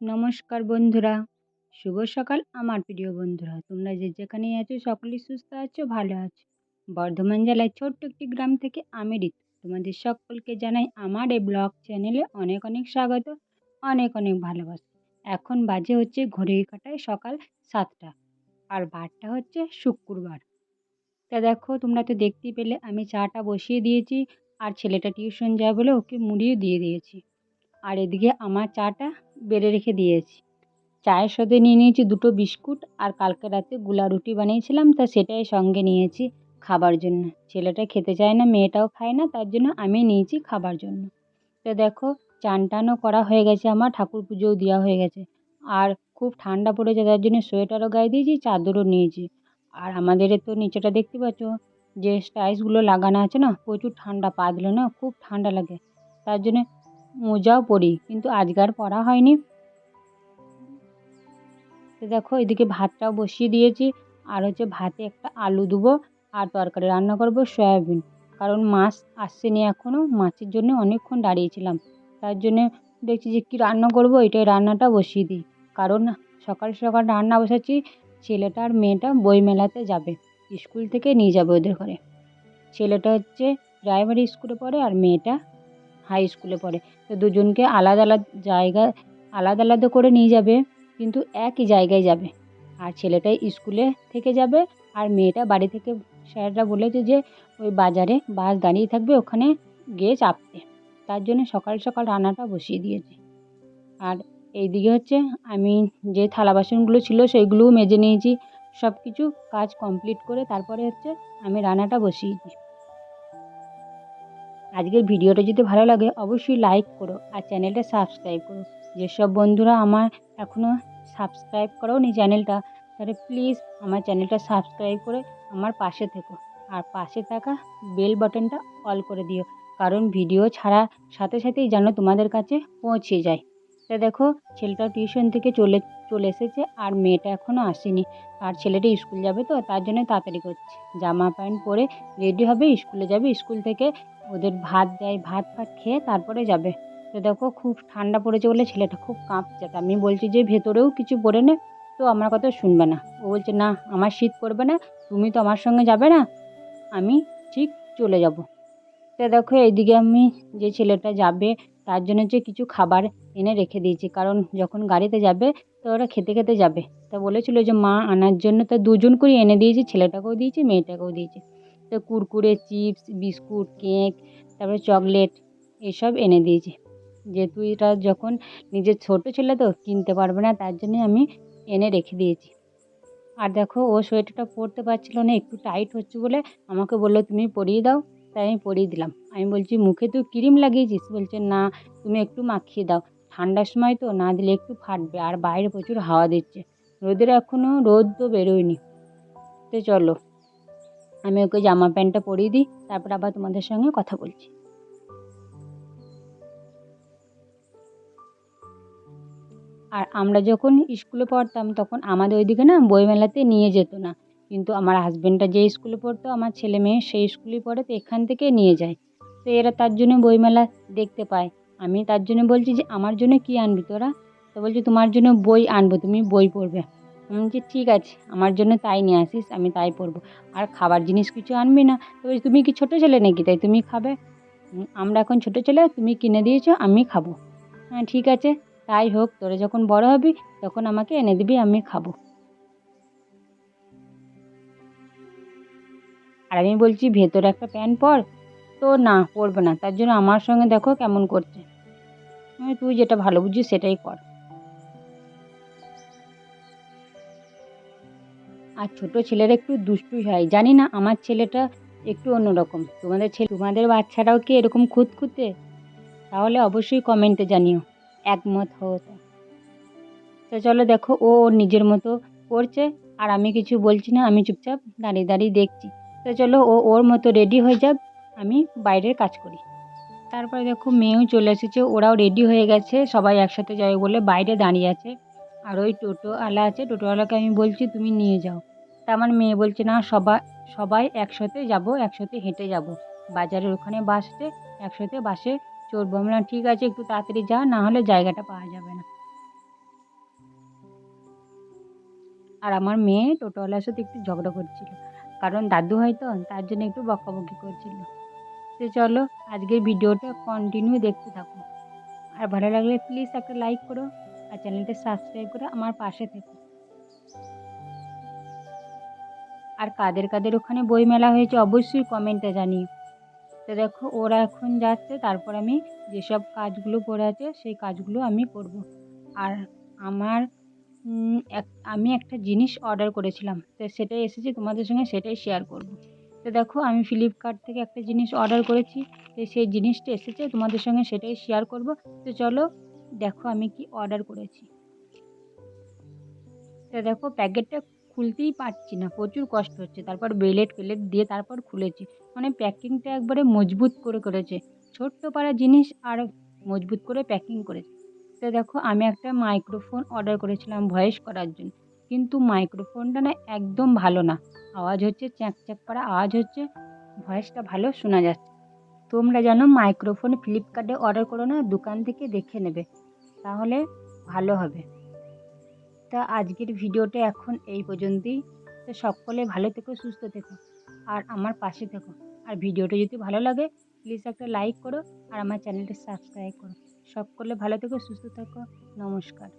নমস্কার বন্ধুরা। শুভ সকাল আমার প্রিয় বন্ধুরা। তোমরা যে যেখানেই আছো সকলেই সুস্থ আছো, ভালো আছো। বর্ধমান জেলায় ছোট্ট একটি গ্রাম থেকে আমি ঋতু তোমাদের সকলকে জানাই আমার এই ব্লগ চ্যানেলে অনেক অনেক স্বাগত, অনেক অনেক ভালোবাসা। এখন বাজে হচ্ছে ঘড়ির কাটায় সকাল সাতটা আর বারটা হচ্ছে শুক্রবার। তা দেখো, তোমরা তো দেখতেই পেলে আমি চাটা বসিয়ে দিয়েছি আর ছেলেটা টিউশন যায় বলে ওকে মুড়িয়ে দিয়ে দিয়েছি। আর এদিকে আমার চাটা বেড়ে রেখে দিয়েছি। চায়ের সাথে নিয়ে নিয়েছি দুটো বিস্কুট আর কালকে রাতে গুলা রুটি বানিয়েছিলাম, তা সেটাই সঙ্গে নিয়েছি খাবার জন্য। ছেলেটা খেতে চায় না, মেয়েটাও খায় না, তার জন্য আমি নিয়েছি খাবার জন্য। তো দেখো, চান টানও করা হয়ে গেছে আমার, ঠাকুর পুজোও দেওয়া হয়ে গেছে। আর খুব ঠান্ডা পড়েছে, তার জন্য সোয়েটারও গায়ে দিয়েছি, চাদরও নিয়েছি। আর আমাদের তো নিচেটা দেখতে পাচ্ছ, যে টাইলসগুলো লাগানো আছে না, প্রচুর ঠান্ডা পা দিলে না, খুব ঠান্ডা লাগে। তার জন্যে মোজাও পরি, কিন্তু আজকে আর পরা হয়নি। তো দেখো, এদিকে ভাতটাও বসিয়ে দিয়েছি। আর হচ্ছে ভাতে একটা আলু দেবো আর তরকারি রান্না করব সয়াবিন। কারণ মাছ আসছেনি এখনও মাছের জন্য অনেকক্ষণ দাঁড়িয়েছিলাম। তার জন্যে দেখছি যে কী রান্না করব, এটাই রান্নাটা বসিয়ে দিই। কারণ সকাল সকাল রান্না বসাচ্ছি, ছেলেটা আর মেয়েটা বই মেলাতে যাবে। স্কুল থেকে নিয়ে যাবে ওদের ঘরে। ছেলেটা হচ্ছে প্রাইমারি স্কুলে পড়ে আর মেয়েটা হাই স্কুলে পড়ে। তো দুজনকে আলাদা আলাদা জায়গা, আলাদা আলাদা করে নিয়ে যাবে, কিন্তু একই জায়গায় যাবে। আর ছেলেটা স্কুলে থেকে যাবে, আর মেয়েটা বাড়ি থেকে স্যাররা বলেছে যে, ওই বাজারে বাস দাঁড়িয়ে থাকবে, ওখানে গিয়ে চাপতে তার জন্য সকাল সকাল রান্নাটা বসিয়ে দিয়েছি। আর এইদিকে হচ্ছে, আমি যে থালা বাসনগুলো ছিল সেইগুলোও মেজে নিয়েছি। সব কিছু কাজ কমপ্লিট করে তারপরে হচ্ছে, আমি রান্নাটা বসিয়েছি আজকের ভিডিওটা যদি ভালো লাগে, অবশ্যই লাইক করো আর চ্যানেলটা সাবস্ক্রাইব করো। যেসব বন্ধুরা আমার এখনও সাবস্ক্রাইব করো নি চ্যানেলটা, তাহলে প্লিজ আমার চ্যানেলটা সাবস্ক্রাইব করে আমার পাশে থেকো। আর পাশে থাকা বেল বাটনটা অল করে দিও, কারণ ভিডিও ছাড়া সাথে সাথেই যেন তোমাদের কাছে পৌঁছে যায়। তা দেখো, ছেলেটা টিউশন থেকে চলে চলে এসেছে আর মেয়েটা এখনও আসেনি। আর ছেলেটা স্কুল যাবে তো, তার জন্য তাড়াতাড়ি করছে। জামা প্যান্ট পরে রেডি হবে স্কুলে যাবে স্কুল থেকে ওদের ভাত দেয়, ভাত ফাত খেয়ে তারপরে যাবে। তো দেখো খুব ঠান্ডা পড়েছে বলে ছেলেটা খুব কাঁপছে। তা আমি বলছি যে ভেতরেও কিছু পরে নে, তো আমার কথা শুনবে না। ও বলছে, না, আমার শীত করবে না, তুমি তো আমার সঙ্গে যাবে না, আমি ঠিক চলে যাব। তো দেখো এইদিকে আমি যে ছেলেটা যাবে, তার জন্য যে কিছু খাবার এনে রেখে দিয়েছি। কারণ যখন গাড়িতে যাবে, তো ওরা খেতে খেতে যাবে। তা বলেছিল যে, মা, আনার জন্য তো দুজন করে এনে দিয়েছি, ছেলেটাকেও দিয়েছি, মেয়েটাকেও দিয়েছি। কুরকুরে, চিপস, বিস্কুট, কেক, তারপরে চকলেট এসব এনে দিয়েছি। যেহেতু এটা যখন নিজের ছোটো ছেলে তো কিনতে পারবে না, তার জন্যে আমি এনে রেখে দিয়েছি। আর দেখো, ও সোয়েটারটা পরতে পারছিল না, একটু টাইট হচ্ছে বলে আমাকে বলল, তুমি পরিয়ে দাও। তাই আমি পরিয়ে দিলাম। আমি বলছি, মুখে তুই ক্রিম লাগিয়েছিস? বলছে, না, তুমি একটু মাখিয়ে দাও। ঠান্ডার সময় তো, না দিলে একটু ফাটবে, আর বাইরে প্রচুর হাওয়া দিচ্ছে। রোদের এখনও রোদ তো বেরোয়নি। তো চলো আমি ওকে জামা প্যান্টটা পরিয়ে দিই, তারপর আবার তোমাদের সঙ্গে কথা বলছি। আর আমরা যখন স্কুলে পড়তাম, তখন আমাদের ওইদিকে না বইমেলাতে নিয়ে যেত না। কিন্তু আমার হাজব্যান্ডটা যে স্কুলে পড়তো, আমার ছেলে মেয়ে সেই স্কুলে পড়ে, তো এখান থেকে নিয়ে যায়। তো এরা তার জন্য বইমেলা দেখতে পায়। আমি তার জন্য বলছি যে, আমার জন্য কী আনবি তোরা? তো বলছি, তোমার জন্য বই আনব, তুমি বই পড়বে। বলছি, ঠিক আছে, আমার জন্য তাই নিয়ে আসিস, আমি তাই পরবো। আর খাবার জিনিস কিছু আনবি না। তো তুমি কি ছোটো ছেলে নাকি? তাই তুমি খাবে? আমরা এখন ছোটো ছেলে, তুমি কিনে দিয়েছ, আমি খাব। হ্যাঁ ঠিক আছে, তাই হোক, তোরা যখন বড় হবি, তখন আমাকে এনে দিবি, আমি খাব। আর আমি বলছি, ভেতরে একটা প্যান্ট পর? তো না, পরবে না, তার জন্য আমার সঙ্গে দেখো কেমন করছে। তুই যেটা ভালো বুঝিস, সেটাই কর। আর ছোটো ছেলেরা একটু দুষ্টুই হয়। জানি না, আমার ছেলেটা একটু অন্যরকম। তোমাদের ছেলে, তোমাদের বাচ্চারাও কি এরকম খুঁতখুঁতে? তাহলে অবশ্যই কমেন্টে জানিও। একমত হও তো। তো চলো দেখো, ও ওর নিজের মতো করছে। আর আমি কিছু বলছি না, আমি চুপচাপ দাঁড়িয়ে দাঁড়িয়ে দেখছি। তো চলো, ও ওর মতো রেডি হয়ে যাক, আমি বাইরের কাজ করি। তারপরে দেখো, মেয়েও চলে এসেছে, ওরাও রেডি হয়ে গেছে, সবাই একসাথে যাবে বলে বাইরে দাঁড়িয়ে আছে। আর ওই টোটোওয়ালা আছে, টোটোওয়ালাকে আমি বলছি, তুমি নিয়ে যাও। তা আমার মেয়ে বলছে, না সবাই সবাই একসাথে যাব, একসাথে হেঁটে যাব। বাজারের ওখানে বাসতে একসাথে বাসে চড়বো। আমরা ঠিক আছে, একটু তাড়াতাড়ি যা, না হলে জায়গাটা পাওয়া যাবে না। আর আমার মেয়ে টোটোওয়ালার সাথে একটু ঝগড়া করছিল। কারণ দাদু হয় তো তার জন্য একটু বকাবকি করছিল। তো চলো, আজকের ভিডিওটা কন্টিনিউ দেখতে থাকো। আর ভালো লাগলে প্লিজ একটা লাইক করো। আর চ্যানেলটা সাবস্ক্রাইব করে আমার পাশে থেকো। আর কাদের কাদের ওখানে বই মেলা হয়েছে অবশ্যই কমেন্টে জানিও। তো দেখো, ওরা এখন যাচ্ছে, তারপর আমি যেসব কাজগুলো পড়ে আছে, সেই কাজগুলো আমি করব। আর আমার এক, আমি একটা জিনিস অর্ডার করেছিলাম, তো সেটাই এসেছে, তোমাদের সঙ্গে সেটাই শেয়ার করব। তো দেখো, আমি ফ্লিপকার্ট থেকে একটা জিনিস অর্ডার করেছি, তো সেই জিনিসটা এসেছে, তোমাদের সঙ্গে সেটাই শেয়ার করব। তো চলো দেখো আমি কি অর্ডার করেছি। তো দেখো প্যাকেটটা খুলতেই পারছি না, প্রচুর কষ্ট হচ্ছে। তারপর বেলেট ফেলেট দিয়ে তারপর খুলেছি। মানে প্যাকিংটা একবারে মজবুত করে করেছে। ছোট্ট পাড়া জিনিস আর মজবুত করে প্যাকিং করেছে। তো দেখো আমি একটা মাইক্রোফোন অর্ডার করেছিলাম ভয়েস করার জন্য। কিন্তু মাইক্রোফোনটা না একদম ভালো না। আওয়াজ হচ্ছে চ্যাঁক চ্যাঁক করা, আওয়াজ হচ্ছে ভয়েসটা ভালো শোনা যাচ্ছে। তোমরা জানো মাইক্রোফোন ফ্লিপকার্টে অর্ডার করো না, দোকান থেকে দেখে নেবে। তাহলে ভালো হবে। তা আজকের ভিডিওটা এখন এই পর্যন্তই। তো সকলে ভালো থেকো, সুস্থ থেকো, আর আমার পাশে থেকো। আর ভিডিওটা যদি ভালো লাগে প্লিজ একটা লাইক করো আর আমার চ্যানেলটা সাবস্ক্রাইব করো। সকলে ভালো থেকো, সুস্থ থেকো। নমস্কার।